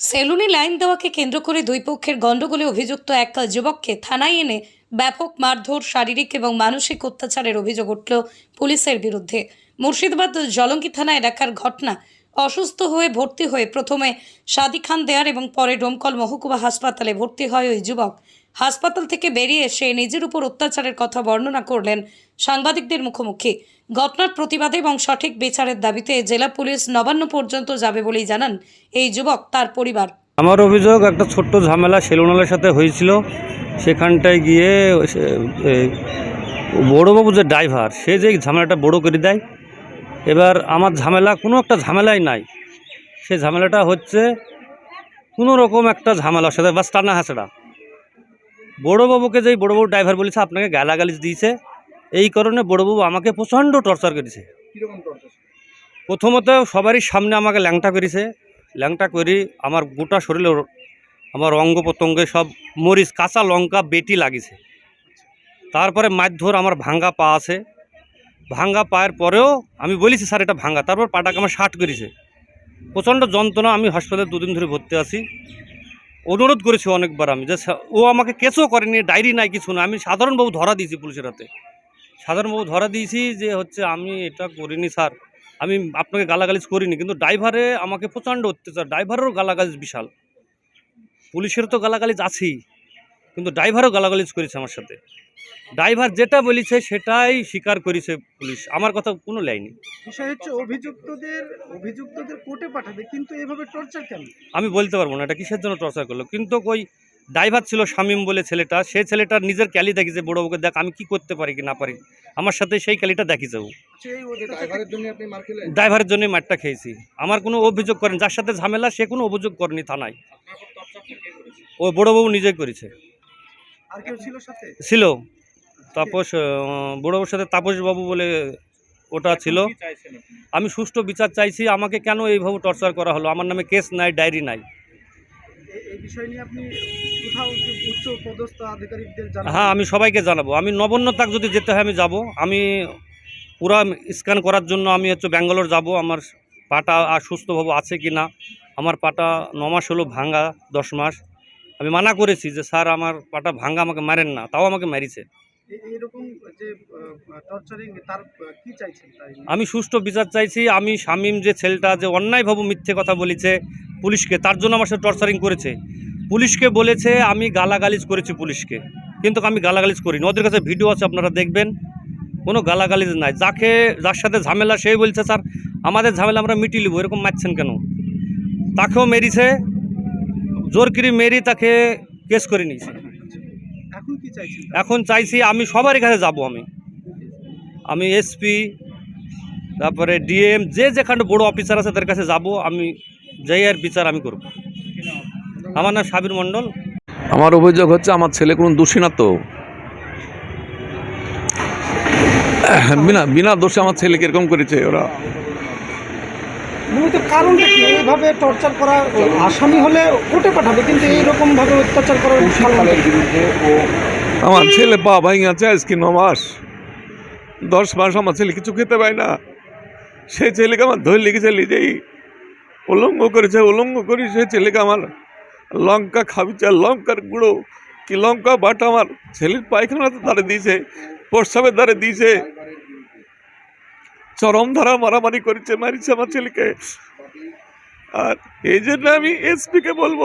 সেলুনে লাইন দেওয়াকে কেন্দ্র করে দুই পক্ষের গণ্ডগোলে অভিযুক্ত এক যুবককে থানায় এনে ব্যাপক মারধর, শারীরিক এবং মানসিক অত্যাচারের অভিযোগ উঠল পুলিশের বিরুদ্ধে। মুর্শিদাবাদ জলঙ্গি থানা এলাকার ঘটনা। অসুস্থ হয়ে ভর্তি হয়ে প্রথমে সাদি খান দেয়ার এবং পরে ডোমকল মহকুমা হাসপাতালে ভর্তি হয় ওই যুবক। হাসপাতাল থেকে বেরিয়ে এসে নিজের উপর অত্যাচারের কথা বর্ণনা করলেন সাংবাদিকদের মুখোমুখি। ঘটনার প্রতিবাদে এবং সঠিক বিচারের দাবিতে জেলা পুলিশ নবান্ন পর্যন্ত যাবে বলেই জানান এই যুবক তার পরিবার। আমার অভিযোগ, একটা ছোট্ট ঝামেলা সেলুনালের সাথে হয়েছিল। সেখানটায় গিয়ে বড়োবাবু যে ড্রাইভার, সে যে ঝামেলাটা বড় করে দেয়। এবার আমার ঝামেলা, কোনো একটা ঝামেলাই নাই। সে ঝামেলাটা হচ্ছে কোনো রকম একটা ঝামেলা সাথে, বাস টানা হাসড়া। বড়োবাবুকে যেই বড়োবাবু ড্রাইভার বলেছে, আপনাকে গালাগালিজ দিয়েছে। এই কারণে বড়োবাবু আমাকে প্রচণ্ড টর্চার করেছে। প্রথমত সবারই সামনে আমাকে ল্যাংটা করেছে। ল্যাংটা করি আমার গোটা শরীরে আমার অঙ্গ প্রত্যঙ্গে সব মরিচ কাঁচা লঙ্কা বেটি লাগিছে তারপরে মারধর আমার ভাঙ্গা পা আছে। ভাঙ্গা পায়ের পরেও আমি বলেছি স্যার এটা ভাঙ্গা। তারপর পাটাকে আমার শার্ট করেছে। প্রচণ্ড যন্ত্রণা আমি হাসপাতালে দুদিন ধরে ভর্তি আছি। অনুরোধ করেছি অনেকবার আমি যে ও আমাকে কেসও করেনি ডায়েরি নাই কিছু না আমি সাধারণবাবু ধরা দিয়েছি পুলিশের হাতে। সাধারণবাবু ধরা দিয়েছি যে হচ্ছে আমি এটা করিনি স্যার। আমি আপনাকে গালাগালিজ করিনি কিন্তু ড্রাইভারে আমাকে প্রচণ্ড অত্যাচার। ড্রাইভারেরও গালাগালিজ বিশাল। পুলিশের তো গালাগালিজ আছেই কিন্তু ড্রাইভারও গালাগালিজ করেছে আমার সাথে। ড্রাইভার যেটা বলেছে সেটাই স্বীকার করেছে পুলিশ। আমার কথা কোনো লাইনি বিষয় হচ্ছে অভিযুক্তদের অভিযুক্তদের কোর্টে পাঠাবে কিন্তু এভাবে টর্চার কেন? আমি বলতে পারব না এটা কিসের জন্য টর্চার করল? কিন্তু ওই ড্রাইভার ছিল শামীম বলে ছেলেটা সে ছেলেটার নিজের ক্যালি দেখিছে বড় বউকে দেখ আমি কি করতে পারি কি না পারি আমার সাথে সেই ক্যালিটা ও সেই ড্রাইভারের জন্য আপনি মার খেলেন? ড্রাইভারের জন্যই মারটা খেয়েছি। আমার কোনো অভিযোগ করেন যার সাথে ঝামেলা সে কোনো অভিযোগ করেনি থানায়। ও বড়োবাবু নিজেই করেছে। ছিল তাপস আহ, বড়োবাবুর সাথে তাপসবাবু বলে ওটা ছিল। আমি সুষ্ঠু বিচার চাইছি আমাকে কেন এইভাবে টর্চার করা হলো? আমার নামে কেস নাই ডায়েরি নাই। এই বিষয় নিয়ে আপনি কোথাও উচ্চ পদস্থ আধিকারিকদের হ্যাঁ আমি সবাইকে জানাব। আমি নবান্ন তাক যদি যেতে হয় আমি যাব। আমি পুরা স্ক্যান করার জন্য আমি হচ্ছে ব্যাঙ্গালোর যাব। আমার পাটা আর সুস্থভাবে আছে কি না? আমার পাটা ন মাস হলো ভাঙ্গা দশ মাস। আমি মানা করেছি যে স্যার আমার পাটা ভাঙ্গা আমাকে মারেন না। তাও আমাকে মারিছে? আমি সুষ্ঠু বিচার চাইছি। আমি শামীম যে ছেলেটা যে অন্যায়ভাবে মিথ্যে কথা বলেছে। পুলিশকে তার জন্য আমার সাথে টর্চারিং করেছে। পুলিশকে বলেছে আমি গালাগালিজ করেছি পুলিশকে। কিন্তু আমি গালাগালিজ করিনি। ওদের কাছে ভিডিও আছে আপনারা দেখবেন। কোনো গালাগালিজ নাই। যাকে যার সাথে ঝামেলা সেই বলছে স্যার আমাদের ঝামেলা আমরা মিটিয়ে নেব। এরকম মারছেন কেন? তাকেও মেরিছে। জোরকিরি মেরি তাকে কেস করে নিয়েছে। এখন কি চাইছেন? এখন চাইছি আমি সবার কাছে যাব আমি। আমি এসপি তারপরে ডিএম যে যেখানে বড় অফিসার আছে তাদের কাছে যাব। আমি যাই আর বিচার আমি করব। আমার নাম সাবির মণ্ডল। আমার অভিযোগ হচ্ছে আমার ছেলে কোনো দোষী না তো। বিনা বিনা দোষে আমার ছেলেকে এরকম করেছে ওরা। মূলত কারণটা কি? এইভাবে টর্চার করা আসামি হলে কোর্টে পাঠাবে কিন্তু এইরকম ভাবে অত্যাচার করার আমার ছেলে পা ভাঙে আছে আজকে ন মাস। দশ মাস আমার ছেলে কিছু খেতে পায় না। সেই ছেলেকে আমার ধরে লিখেছে নিজেই উলঙ্গ করেছে, উলঙ্গ করি সে ছেলেকে আমার। লঙ্কা খাবিছে লঙ্কার গুঁড়ো, কি লঙ্কা বাটা আমার। ছেলের পায়খানাতে ধারে দিয়েছে, প্রস্রাবের ধারে দিয়েছে। চরম ধারা মারামারি করেছে, মারিছে আমার ছেলেকে। আর এই জন্য আমি এসপিকে বলব,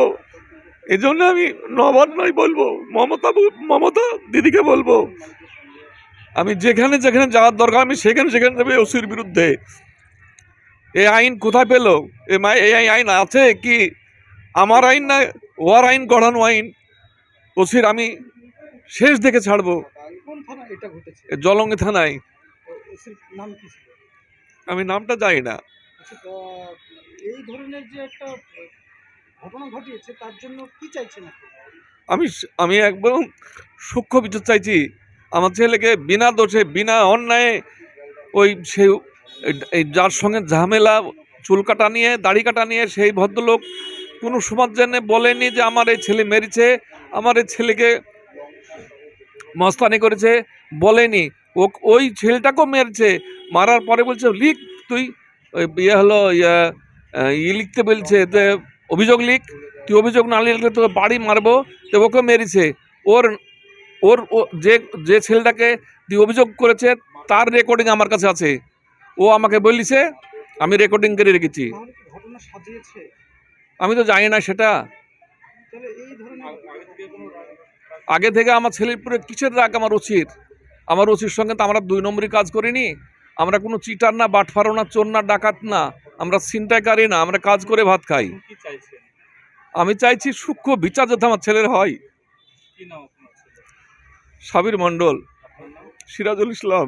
এই জন্য আমি নবান্নই বলব, মমতা মমতা দিদিকে বলব, আমি যেখানে যেখানে যাওয়ার দরকার, আমি সেখানে সেখানে যাবে ওসির বিরুদ্ধে। এই আইন কোথায় পেল? এই আই- আইন আছে কি? আমার আইন না ওয়ার আইন গড়ানো আইন? ওসির আমি শেষ দেখে ছাড়বো। জলঙ্গি থানায়। আমি নামটা জানি না। আচ্ছা, এই ধরনের যে একটা ঘটনা ঘটিয়েছে তার জন্য কি চাইছেন আমি আমি একদম সূক্ষ্ম বিচার চাইছি। আমার ছেলেকে বিনা দোষে বিনা অন্যায় ওই সে যার সঙ্গে ঝামেলা, চুল কাটা নিয়ে, দাড়ি কাটা নিয়ে সেই ভদ্রলোক কোনো সমাজ জেনে বলেনি যে আমার এই ছেলে মেরেছে, আমার এই ছেলেকে মস্তানি করেছে, বলেনি। ও, ওই ছেলেটাকেও মেরেছে। মারার পরে বলছে, লিখ, তুই ইয়ে হলো ইয়ে লিখতে বলছে যে, অভিযোগ লিখ, তুই অভিযোগ না লিখলে তো বাড়ি মারবো, তো ওকে মেরেছে। ওর ওর যে যে ছেলেটাকে তুই অভিযোগ করেছে, তার রেকর্ডিং আমার কাছে আছে। ও আমাকে বলিছে, আমি রেকর্ডিং করে রেখেছি। আমি তো জানি না সেটা। আগে থেকে আমার ছেলের উপরে কিসের রাগ আমার উচিত আমার উচির সঙ্গে তো আমরা দুই নম্বরই কাজ করিনি। আমরা কোনো চিটার না বাটফারো না, চোর না, ডাকাত না। আমরা ছিনতাইকারী না, আমরা কাজ করে ভাত খাই। আমি চাইছি সূক্ষ্ম বিচার যাতে আমার ছেলের হয়। সাবির মণ্ডল, সিরাজুল ইসলাম।